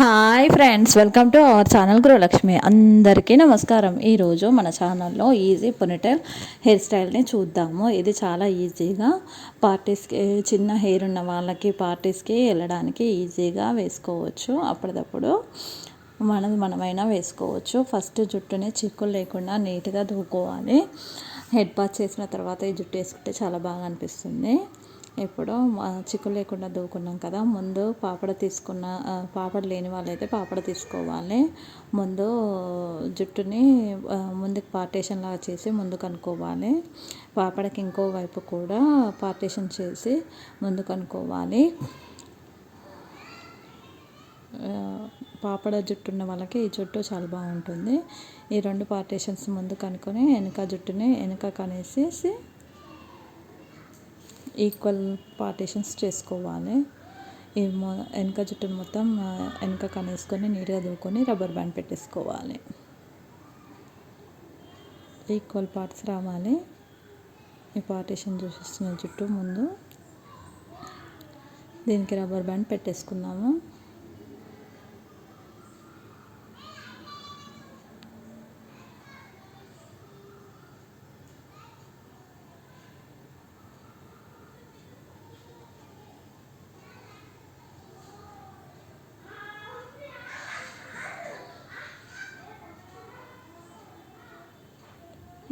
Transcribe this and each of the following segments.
Hi friends welcome to our channel Gruhalakshmi. అందరికీ నమస్కారం. ఈరోజు మన ఛానల్లో ఈజీ పొనిటైల్ హెయిర్ స్టైల్ని చూద్దాము. ఇది చాలా ఈజీగా పార్టీస్కి చిన్న హెయిర్ ఉన్న వాళ్ళకి పార్టీస్కి వెళ్ళడానికి ఈజీగా వేసుకోవచ్చు. అప్పటిదప్పుడు మనది మనమైనా వేసుకోవచ్చు. ఫస్ట్ జుట్టుని చిక్కులు లేకుండా నీట్గా దూకోవాలి. హెడ్ పాచ్ చేసిన తర్వాత ఈ జుట్టు వేసుకుంటే చాలా బాగా అనిపిస్తుంది. ఇప్పుడు చిక్కులు లేకుండా దూకున్నాం కదా ముందు పాపడ తీసుకున్న పాపడ లేని వాళ్ళైతే పాపడ తీసుకోవాలి. ముందు జుట్టుని ముందుకు పార్టేషన్ లాగా చేసి ముందుకు అనుకోవాలి పాపడకి ఇంకో వైపు కూడా పార్టేషన్ చేసి ముందుకు అనుకోవాలి పాపడ జుట్టు ఉన్న వాళ్ళకి ఈ జుట్టు చాలా బాగుంటుంది. ఈ రెండు పార్టేషన్స్ ముందు కనుక్కొని వెనక జుట్టుని వెనక కనేసేసి ఈక్వల్ పార్టీషన్స్ చేసుకోవాలి. ఈ మొ వెనక జుట్టును మొత్తం వెనక కనేసుకొని నీట్గా దువ్వుకొని రబ్బర్ బ్యాండ్ పెట్టేసుకోవాలి. ఈక్వల్ పార్ట్స్ రావాలి. ఈ పార్టీషన్ చూసిన జుట్టు ముందు. దీనికి రబ్బర్ బ్యాండ్ పెట్టేసుకున్నాము.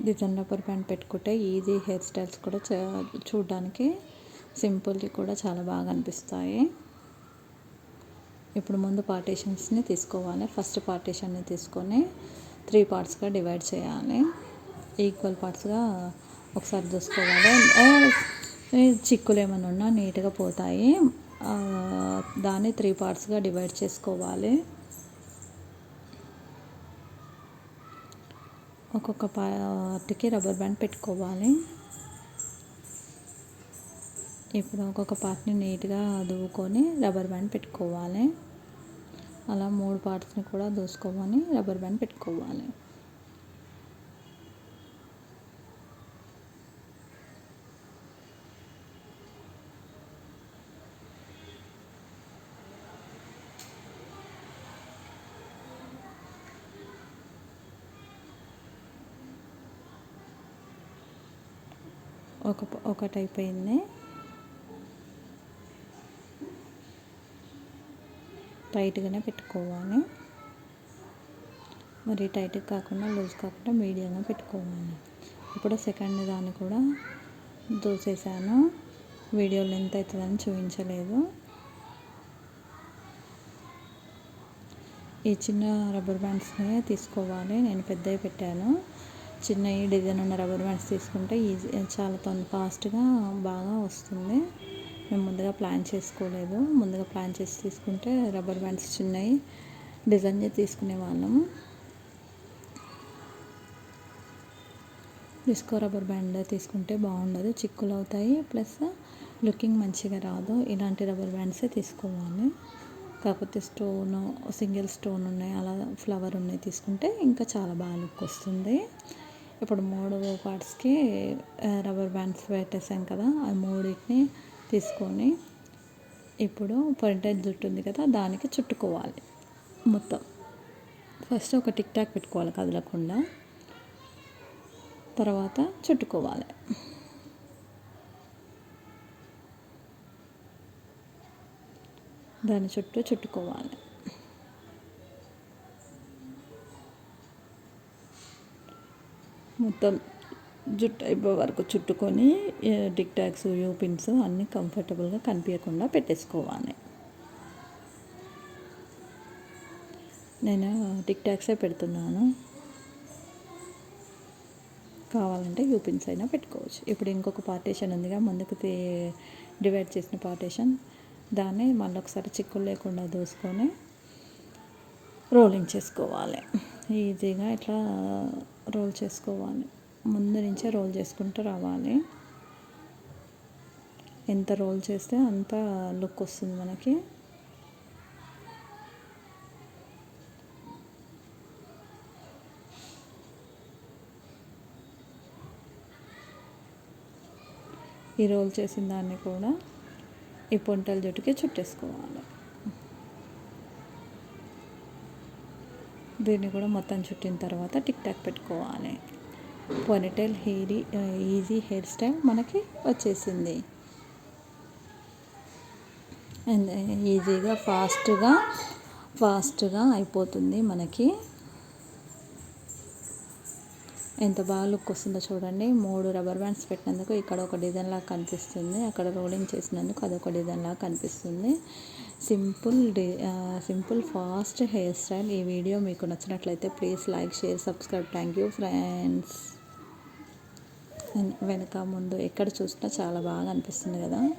డిజైన్ రబ్బర్ ప్యాంట్ పెట్టుకుంటే ఈజీ హెయిర్ స్టైల్స్ కూడా చూడడానికి సింపుల్గా కూడా చాలా బాగా అనిపిస్తాయి. ఇప్పుడు ముందు పార్టీషన్స్ని తీసుకోవాలి. ఫస్ట్ పార్టీషన్ని తీసుకొని త్రీ పార్ట్స్గా డివైడ్ చేయాలి. ఈక్వల్ పార్ట్స్గా ఒకసారి చూసుకోవాలి. చిక్కులు ఏమైనా ఉన్నా నీట్గా పోతాయి. దాన్ని త్రీ పార్ట్స్గా డివైడ్ చేసుకోవాలి. ఒక్కొక్క పార్ట్కి రబ్బర్ బ్యాండ్ పెట్టుకోవాలి. ఇప్పుడు ఒక్కొక్క పార్ట్ని నీట్గా దువ్వుకొని రబ్బర్ బ్యాండ్ పెట్టుకోవాలి. అలా మూడు పార్ట్స్ని కూడా దూసుకోమని రబ్బర్ బ్యాండ్ పెట్టుకోవాలి. ఒక ఒకటి అయిపోయింది. టైట్గానే పెట్టుకోవాలి. మరి టైట్గా కాకుండా లూజ్ కాకుండా మీడియంగా పెట్టుకోవాలి. ఇప్పుడు సెకండ్ దాన్ని కూడా దూసేసాను. వీడియోలు ఎంత అవుతుందని చూపించలేదు. ఈ చిన్న రబ్బర్ బ్యాండ్స్ని తీసుకోవాలి. నేను పెద్దవి పెట్టాను. చిన్న డిజైన్ ఉన్న రబ్బర్ బ్యాండ్స్ తీసుకుంటే ఈజీ చాలా తొంద ఫాస్ట్గా బాగా వస్తుంది. మేము ముందుగా ప్లాన్ చేసుకోలేదు. ముందుగా ప్లాన్ చేసి తీసుకుంటే రబ్బర్ బ్యాండ్స్ చిన్నవి డిజైన్ తీసుకునే వాళ్ళము డిస్కో రబ్బర్ బ్యాండ్ తీసుకుంటే బాగుండదు చిక్కులు అవుతాయి. ప్లస్ లుకింగ్ మంచిగా రాదు. ఇలాంటి రబ్బర్ బ్యాండ్సే తీసుకోవాలి. కాకపోతే స్టోన్ సింగిల్ స్టోన్ ఉన్నాయి. అలా ఫ్లవర్ ఉన్నాయి తీసుకుంటే ఇంకా చాలా బాగా లుక్ వస్తుంది. ఇప్పుడు మూడు పార్ట్స్కి రబ్బర్ బ్యాండ్స్ పెట్టేసాం కదా ఆ మూడింటిని తీసుకొని ఇప్పుడు పొంటెడ్ జుట్టు ఉంది కదా దానికి చుట్టుకోవాలి మొత్తం. ఫస్ట్ ఒక టిక్ టాక్ పెట్టుకోవాలి కదలకుండా తర్వాత చుట్టుకోవాలి. దాని చుట్టూ చుట్టుకోవాలి. మొత్తం జుట్టు అయిపో వరకు చుట్టుకొని టిక్ టాక్స్ యూ పిన్స్ అన్నీ కంఫర్టబుల్గా కనిపించకుండా పెట్టేసుకోవాలి. నేను టిక్ టాక్సే పెడుతున్నాను. కావాలంటే యూ పిన్స్ అయినా పెట్టుకోవచ్చు. ఇప్పుడు ఇంకొక పార్టీషన్ ఉందిగా ముందుకు డివైడ్ చేసిన పార్టీషన్. దాన్ని మళ్ళీ ఒకసారి చిక్కులు లేకుండా దూసుకొని రోలింగ్ చేసుకోవాలి. ఈజీగా ఇట్లా రోల్ చేసుకోవాలి. ముందు నుంచే రోల్ చేసుకుంటూ రావాలి. ఎంత రోల్ చేస్తే అంత లుక్ వస్తుంది మనకి. ఈ రోల్ చేసిన దాన్ని కూడా ఈ పొంటల జుట్టుకి చుట్టేసుకోవాలి. దీన్ని కూడా మొత్తం చుట్టిన తర్వాత టిక్ టాక్ పెట్టుకోవాలి. Ponytail hair easy hair style మనకి వచ్చేసింది. అండ్ ఈజీగా ఫాస్ట్గా ఫాస్ట్గా అయిపోతుంది మనకి. ఎంత బాగా లుక్ వస్తుందో చూడండి. మూడు రబ్బర్ బ్యాండ్స్ పెట్టినందుకు ఇక్కడ ఒక డిజైన్ లాగా కనిపిస్తుంది. అక్కడ రోలింగ్ చేసినందుకు అదొక డిజైన్ లాగా కనిపిస్తుంది. Simple day simple fast hair style. ఈ వీడియో మీకు నచ్చినట్లయితే please like share subscribe. Thank you friends. వెనక ముందు ఎక్కడ చూసినా చాలా బాగా అనిపిస్తుంది కదా?